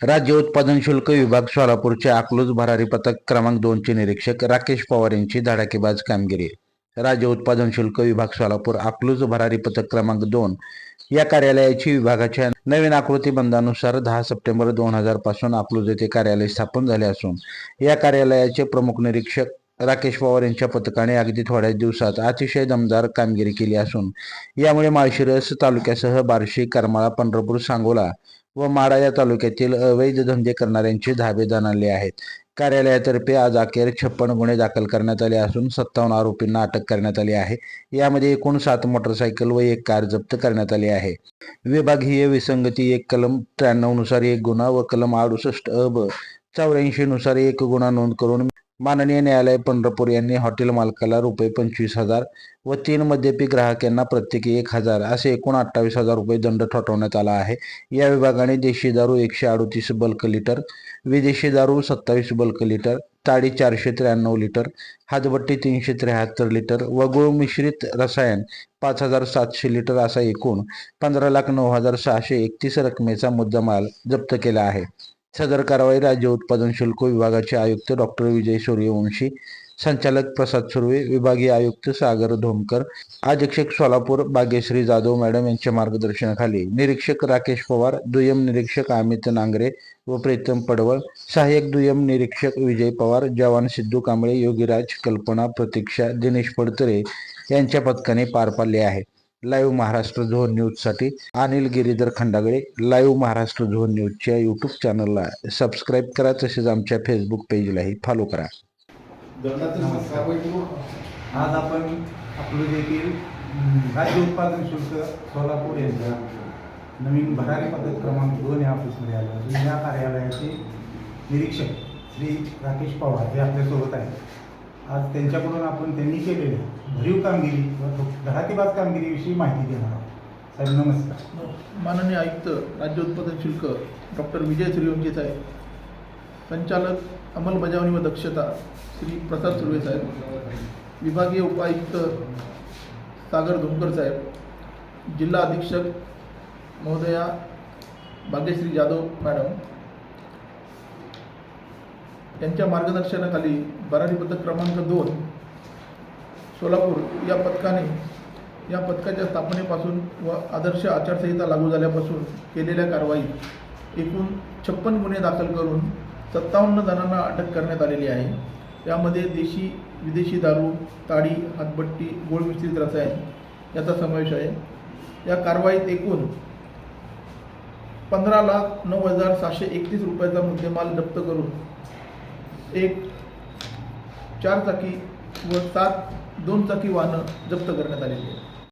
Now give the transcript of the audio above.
राज्य उत्पादन शुल्क विभाग सोलापूरचे अकलूज भरारी पथक क्रमांक दोनचे निरीक्षक राकेश पवार यांची धडाकेबाज कामगिरी. राज्य उत्पादन शुल्क विभाग सोलापूर अकलूज भरारी पथक क्रमांक दोन या कार्यालयाची विभागाच्या नवीन आकृती बंदानुसार दहा सप्टेंबर दोन हजारपासून अकलूज येथे कार्यालय स्थापन झाले असून या कार्यालयाचे प्रमुख निरीक्षक राकेश पवार यांच्या पथकाने अगदी थोड्याच दिवसात अतिशय दमदार कामगिरी केली असून यामुळे माळशिरस तालुक्यासह बार्शी करमाळा पंढरपूर सांगोला व माडा या तालुक्यातील अवैध धंदे करणाऱ्यांचे धाबे जाणले आहेत. कार्यालयातर्फे आज अखेर छप्पन गुन्हे दाखल करण्यात आले असून सत्तावन्न आरोपींना अटक करण्यात आली आहे. यामध्ये एकूण सात मोटरसायकल व एक कार जप्त करण्यात आली आहे. विभागीय विसंगती एक कलम त्र्याण्णवनुसार एक गुन्हा व कलम अडुसष्ट अ ब चौऱ्याऐंशी नुसार एक गुन्हा नोंद करून माननीय न्यायालय पंढरपूर यांनी हॉटेल मालकाला रुपये पंचवीस हजार व तीन मद्यपी ग्राहक यांना प्रत्येकी एक हजार असे एकूण अठ्ठावीस हजार रुपये दंड ठोठवण्यात आला आहे. या विभागाने देशी दारू एकशे अडतीस बल्क लिटर विदेशी दारू सत्तावीस बल्क लिटर ताडी चारशे त्र्याण्णव लिटर हातभट्टी तीनशे त्र्याहत्तर लिटर व गुळ मिश्रित रसायन पाच हजार सातशे लिटर असा एकूण पंधरा लाख नऊ हजार सहाशे एकतीस रकमेचा मुद्दामाल जप्त केला आहे. सदर कारवाई राज्य उत्पादन शुल्क विभागाचे आयुक्त डॉक्टर विजय सूर्यवंशी संचालक प्रसाद सुर्वे विभागीय आयुक्त सागर धोमकर अधीक्षक सोलापूर भाग्यश्री जाधव मॅडम यांच्या मार्गदर्शनाखाली निरीक्षक राकेश पवार दुय्यम निरीक्षक अमित नांगरे व प्रीतम पडवळ सहाय्यक दुय्यम निरीक्षक विजय पवार जवान सिद्धू कांबळे योगीराज कल्पना प्रतीक्षा दिनेश पडतरे यांच्या पथकाने पार पाडले आहे. लाईव्ह महाराष्ट्र झोन न्यूजसाठी अनिल गिरीधर खंडागळे लाईव्ह महाराष्ट्र झोन न्यूजच्या यूट्यूब चॅनलला सबस्क्राईब करा तसेच आमच्या फेसबुक पेजलाही फॉलो करा. आज आपण अकलूज येथील राज्य उत्पादन शुल्क सोलापूर यांच्या नवीन भरारी पद्धत क्रमांक दोन या ऑफिसमध्ये आलो. असून या कार्यालयाचे निरीक्षक श्री राकेश पवार हे आपल्यासोबत आहेत. आज त्यांच्याकडून आपण त्यांनी केलेल्या भरीव कामगिरी व धडाकेबाज कामगिरीविषयी माहिती देणार आहोत. साहेब नमस्कार. माननीय आयुक्त राज्य उत्पादन शुल्क डॉक्टर विजय सूर्यवंशी साहेब संचालक अंमलबजावणी व दक्षता श्री प्रसाद सुर्वे साहेब विभागीय उपायुक्त सागर धुमकर साहेब जिल्हा अधीक्षक महोदया भाग्यश्री जाधव मॅडम यांच्या मार्गदर्शनाखाली भरारी पथक क्रमांक दोन सोलापूर या पथकाने या पथकाच्या स्थापनेपासून व आदर्श आचारसंहिता लागू झाल्यापासून केलेल्या कारवाईत एकूण छप्पन गुन्हे दाखल करून सत्तावन्न जणांना अटक करण्यात आलेली आहे. यामध्ये देशी विदेशी दारू ताडी हातबट्टी गोळ मिश्रित रसायन याचा समावेश आहे. या कारवाईत एकूण पंधरा लाख नऊ हजार सहाशे एकतीस रुपयाचा मुद्देमाल जप्त करून एक चार चाकी व सात दोन चाकी वाहनं जप्त करण्यात आलेली आहे